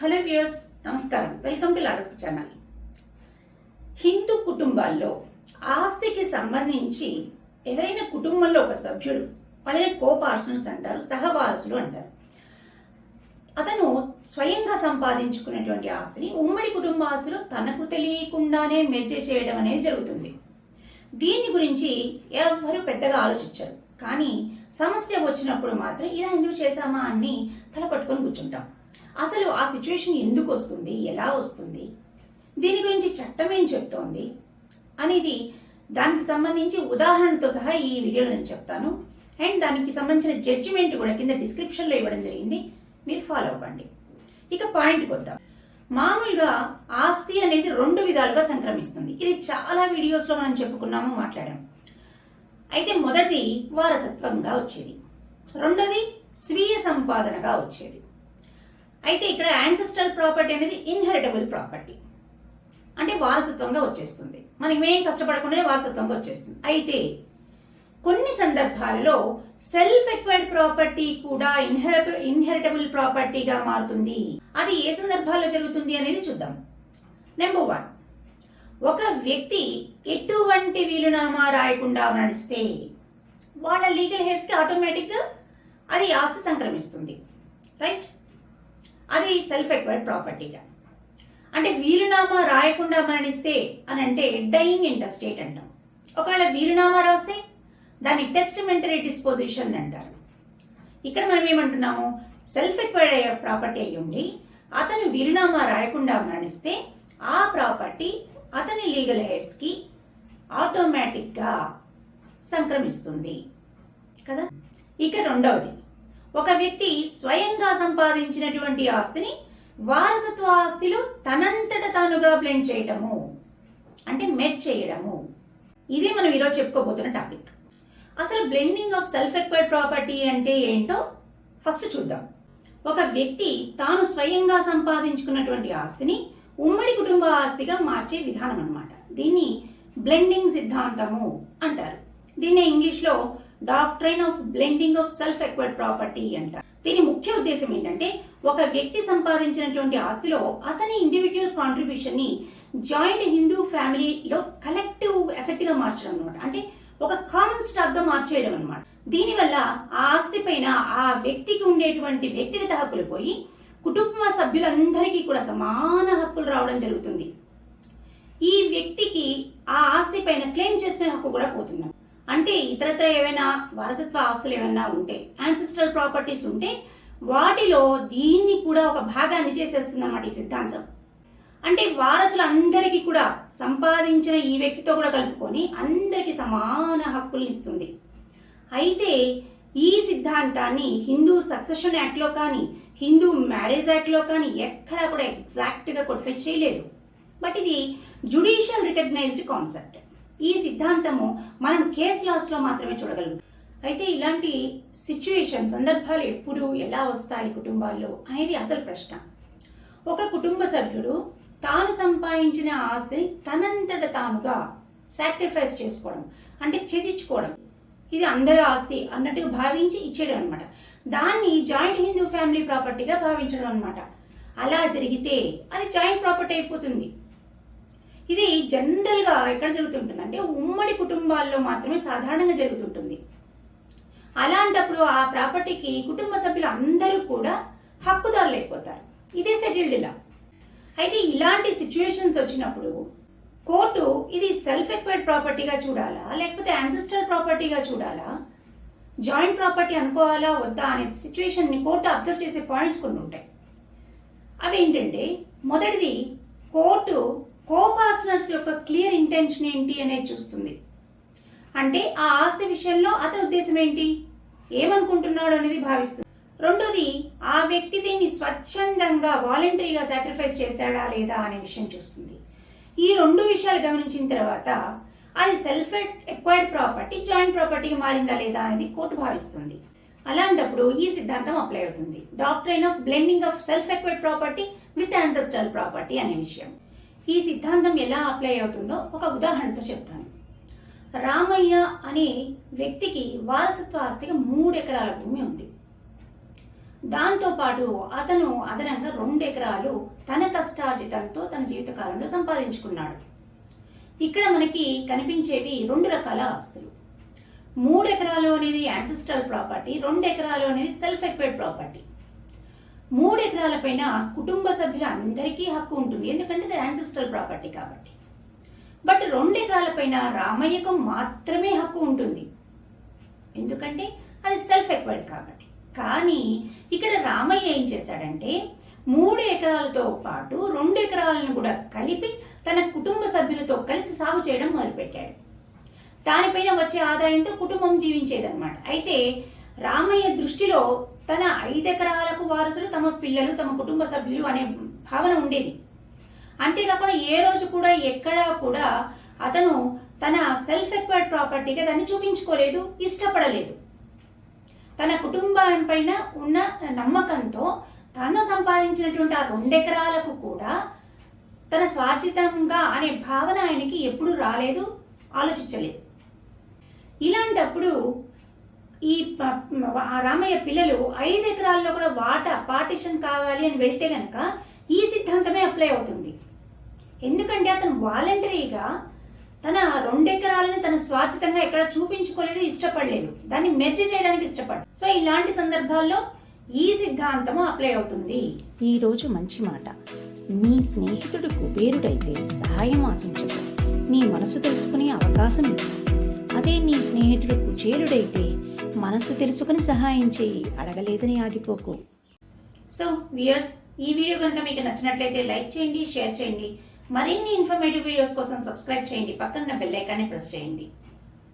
Hello viewers నమస్కారం. Welcome to లాడస్క్ channel. Hindu కుటుంబాల్లో ఆస్తికి సంబంధించి ఎవరైనా కుటుంబంలో ఒక సభ్యుడు వాళ్ళని కో అంటారు సహవారసులు అంటారు. అతను స్వయంగా సంపాదించుకున్నటువంటి ఆస్తిని ఉమ్మడి కుటుంబ ఆస్తులు తనకు తెలియకుండానే మెర్జే చేయడం అనేది జరుగుతుంది. దీని గురించి ఎవ్వరూ పెద్దగా ఆలోచించరు. కానీ సమస్య వచ్చినప్పుడు మాత్రం ఇలా ఎందుకు చేశామా అని తల పట్టుకొని కూర్చుంటాం. అసలు ఆ సిచ్యువేషన్ ఎందుకు వస్తుంది? ఎలా వస్తుంది? దీని గురించి చట్టం ఏం చెప్తోంది? అనేది దానికి సంబంధించి ఉదాహరణతో సహా ఈ వీడియోలో నేను చెప్తాను. అండ్ దానికి సంబంధించిన జడ్జిమెంట్ కూడా కింద డిస్క్రిప్షన్లో ఇవ్వడం జరిగింది. మీరు ఫాలో అవ్వండి. ఇక పాయింట్కి వద్దాం మామూలుగా ఆస్తి అనేది రెండు విధాలుగా సంక్రమిస్తుంది. ఇది చాలా వీడియోస్లో మనం చెప్పుకున్నాము మాట్లాడాము. అయితే మొదటిది వారసత్వంగా వచ్చేది. రెండోది స్వీయ సంపాదనగా వచ్చేది. అయితే ఇక్కడ యాన్సెస్ట్రల్ ప్రాపర్టీ అనేది ఇన్హెరిటబుల్ ప్రాపర్టీ అంటే వారసత్వంగా వచ్చేస్తుంది. మనం ఏం కష్టపడకుండానే వారసత్వంగా వచ్చేస్తుంది. అయితే కొన్ని సందర్భాలలో సెల్ఫ్ ఎక్వైర్డ్ ప్రాపర్టీ కూడా ఇన్హెరి ఇన్హెరిటబుల్ ప్రాపర్టీగా మారుతుంది. అది ఏ సందర్భాల్లో జరుగుతుంది అనేది చూద్దాం. నెంబర్ వన్ ఒక వ్యక్తి ఎటువంటి వీలునామా రాయకుండా నడిస్తే వాళ్ళ లీగల్ హెయిర్స్కి ఆటోమేటిక్గా అది ఆస్తి సంక్రమిస్తుంది. రైట్ అది సెల్ఫ్ ఎక్వైర్డ్ ప్రాపర్టీగా అంటే వీలునామా రాయకుండా మరణిస్తే అని అంటే డైయింగ్ ఇంటర్స్టేట్ అంటాం. ఒకవేళ వీలునామా రాస్తే దాన్ని టెస్టిమెంటరీ డిస్పోజిషన్ అంటారు. ఇక్కడ మనం ఏమంటున్నాము? సెల్ఫ్ ఎక్వైర్డ్ అయ్యే ప్రాపర్టీ అయి ఉండి అతను వీలునామా రాయకుండా మరణిస్తే ఆ ప్రాపర్టీ అతని లీగల్ హెయిర్స్కి ఆటోమేటిక్గా సంక్రమిస్తుంది. కదా? ఇక రెండవది ఒక వ్యక్తి స్వయంగా సంపాదించినటువంటి ఆస్తిని వారసత్వ ఆస్తిలో తనంతట తానుగా బ్లెండ్ చేయటము అంటే మెచ్ చేయడము. ఇదే మనం ఈరోజు చెప్పుకోబోతున్న టాపిక్ అసలు blending of self acquired property అంటే ఏంటో ఫస్ట్ చూద్దాం. ఒక వ్యక్తి తాను స్వయంగా సంపాదించుకున్నటువంటి ఆస్తిని ఉమ్మడి కుటుంబ ఆస్తిగా మార్చే విధానం అనమాట దీన్ని బ్లెండింగ్ సిద్ధాంతము అంటారు. దీన్ని ఇంగ్లీష్లో doctrine of blending of self acquired property అంటారు. దీని ముఖ్య ఉద్దేశం ఏంటంటే ఒక వ్యక్తి సంపాదించినటువంటి ఆస్తిలో అతని ఇండివిజువల్ కాంట్రిబ్యూషన్ని జాయింట్ హిందూ ఫ్యామిలీలో కలెక్టివ్ అసెట్గా మార్చడం అనమాట అంటే ఒక కామన్ స్టాక్గా మార్చేయడం అనమాట దీనివల్ల ఆ ఆస్తి పైన ఆ వ్యక్తికి ఉండేటువంటి వ్యక్తిగత హక్కులు పోయి కుటుంబ సభ్యులందరికీ కూడా సమాన హక్కులు రావడం జరుగుతుంది. ఈ వ్యక్తికి ఆ ఆస్తి పైన క్లెయిమ్ చేసుకునే హక్కు కూడా పోతుంది. అంటే ఇతరత్ర ఏవైనా వారసత్వ ఆస్తులు ఏమైనా ఉంటే యాన్సిస్ట్రల్ ప్రాపర్టీస్ ఉంటే వాటిలో దీన్ని కూడా ఒక భాగాన్ని చేసేస్తుంది అనమాట ఈ సిద్ధాంతం. అంటే వారసులందరికీ కూడా సంపాదించిన ఈ వ్యక్తితో కూడా కలుపుకొని అందరికి సమాన హక్కుల్ని ఇస్తుంది. అయితే ఈ సిద్ధాంతాన్ని హిందూ సక్సెషన్ యాక్ట్లో కానీ హిందూ మ్యారేజ్ యాక్ట్లో కానీ ఎక్కడా కూడా ఎగ్జాక్ట్గా కొడిఫై చేయలేదు. బట్ ఇది జుడిషియల్ రికగ్నైజ్డ్ కాన్సెప్ట్. ఈ సిద్ధాంతము మనం కేస్ లాస్లో మాత్రమే చూడగలుగుతాం అయితే ఇలాంటి సిచ్యుయేషన్ సందర్భాలు ఎప్పుడు ఎలా వస్తాయి కుటుంబాల్లో అనేది అసలు ప్రశ్న. ఒక కుటుంబ సభ్యుడు తాను సంపాదించిన ఆస్తిని తనంతట తానుగా సాక్రిఫైస్ చేసుకోవడం అంటే త్యజించుకోవడం. ఇది అందరి ఆస్తి అన్నట్టుగా భావించి ఇచ్చేయడం అనమాట దాన్ని జాయింట్ హిందూ ఫ్యామిలీ ప్రాపర్టీగా భావించడం అనమాట అలా జరిగితే అది జాయింట్ ప్రాపర్టీ అయిపోతుంది. ఇది జనరల్గా ఎక్కడ జరుగుతుంటుంది అంటే ఉమ్మడి కుటుంబాల్లో మాత్రమే సాధారణంగా జరుగుతుంటుంది. అలాంటప్పుడు ఆ ప్రాపర్టీకి కుటుంబ సభ్యులు అందరూ కూడా హక్కుదారులు అయిపోతారు ఇదే సెటిల్డ్ ఇలా అయితే ఇలాంటి సిచ్యువేషన్స్ వచ్చినప్పుడు కోర్టు ఇది సెల్ఫ్ ఎక్వైర్డ్ ప్రాపర్టీగా చూడాలా? లేకపోతే యాన్సిస్టర్ ప్రాపర్టీగా చూడాలా? జాయింట్ ప్రాపర్టీ అనుకోవాలా? వద్దా? అనే సిచ్యువేషన్ని కోర్టు అబ్జర్వ్ చేసే పాయింట్స్ కొన్ని ఉంటాయి. అవి ఏంటంటే మొదటిది కోర్టు కో యొక్క క్లియర్ ఇంటెన్షన్ ఏంటి అనేది చూస్తుంది. అంటే ఆ ఆస్తి విషయంలో అతని ఉద్దేశం ఏంటి? ఏమనుకుంటున్నాడు అనేది భావిస్తుంది. రెండోది ఆ వ్యక్తి దీన్ని స్వచ్ఛందంగా వాలంటరీగా సాక్రిఫైస్ చేశాడా లేదా అనే విషయం చూస్తుంది. ఈ రెండు విషయాలు గమనించిన తర్వాత అది సెల్ఫ్ ఎక్వైర్డ్ ప్రాపర్టీ జాయింట్ ప్రాపర్టీకి మారిందా లేదా అనేది కోర్టు భావిస్తుంది. అలాంటప్పుడు ఈ సిద్ధాంతం అప్లై అవుతుంది. Doctrine of blending of self acquired property with ancestral property అనే విషయం. ఈ సిద్ధాంతం ఎలా అప్లై అవుతుందో ఒక ఉదాహరణతో చెప్తాను. రామయ్య అనే వ్యక్తికి వారసత్వ ఆస్తిగా మూడు ఎకరాల భూమి ఉంది. దాంతోపాటు అతను అదనంగా రెండు ఎకరాలు తన కష్టార్జితంతో తన జీవితకాలంలో సంపాదించుకున్నాడు. ఇక్కడ మనకి కనిపించేవి రెండు రకాల ఆస్తులు. మూడు ఎకరాలు అనేది యాన్సిస్ట్రల్ ప్రాపర్టీ రెండు ఎకరాలు అనేది సెల్ఫ్ ఎక్వైడ్ ప్రాపర్టీ మూడు ఎకరాల పైన కుటుంబ సభ్యుల అందరికీ హక్కు ఉంటుంది. ఎందుకంటే అది యాన్సిస్ట్రల్ ప్రాపర్టీ కాబట్టి. బట్ రెండు ఎకరాల పైన రామయ్యకు మాత్రమే హక్కు ఉంటుంది. ఎందుకంటే అది సెల్ఫ్ ఎక్వైర్డ్ కాబట్టి. కానీ ఇక్కడ రామయ్య ఏం చేశాడంటే మూడు ఎకరాలతో పాటు రెండు ఎకరాలను కూడా కలిపి తన కుటుంబ సభ్యులతో కలిసి సాగు చేయడం మొదలుపెట్టాడు. దానిపైన వచ్చే ఆదాయంతో కుటుంబం జీవించేదన్నమాట. అయితే రామయ్య దృష్టిలో తన ఐదు ఎకరాలకు వారసులు తమ పిల్లలు తమ కుటుంబ సభ్యులు అనే భావన ఉండేది. అంతేకాకుండా ఏ రోజు కూడా ఎక్కడా కూడా అతను తన సెల్ఫ్ ఎక్వైర్డ్ ప్రాపర్టీగా దాన్ని చూపించుకోలేదు ఇష్టపడలేదు. తన కుటుంబం పైన ఉన్న నమ్మకంతో తను సంపాదించినటువంటి ఆ రెండెకరాలకు కూడా తన స్వార్జితంగా అనే భావన ఆయనకి ఎప్పుడు రాలేదు ఆలోచించలేదు. ఇలాంటప్పుడు ఈ రామయ్య పిల్లలు ఐదు ఎకరాల్లో కూడా వాటా పార్టిషన్ కావాలి అని వెళ్తే గనక ఈ సిద్ధాంతమే అప్లై అవుతుంది. ఎందుకంటే అతను వాలంటరీగా తన రెండెకరాలని తన స్వార్థితంగా ఎక్కడ చూపించుకోలేదు ఇష్టపడలేదు. దాన్ని మెర్జ్ చేయడానికి ఇష్టపడ్డాడు సో ఇలాంటి సందర్భాల్లో ఈ సిద్ధాంతము అప్లై అవుతుంది. ఈ రోజు మంచి మాట. నీ స్నేహితుడు కుబేరుడైతే సహాయం ఆశించకు నీ మనసు తెలుసుకునే అవకాశం ఇవ్వు అదే నీ స్నేహితుడు కుచేలుడైతే మనసు తెలుసుకుని సహాయం చేయి. అడగలేదని ఆగిపోకు. సో వియర్స్ ఈ వీడియో కనుక మీకు నచ్చినట్లయితే లైక్ చేయండి షేర్ చేయండి. మరిన్ని ఇన్ఫర్మేటివ్ వీడియోస్ కోసం సబ్స్క్రైబ్ చేయండి. పక్కన బెల్ ఐకాన్ని ప్రెస్ చేయండి.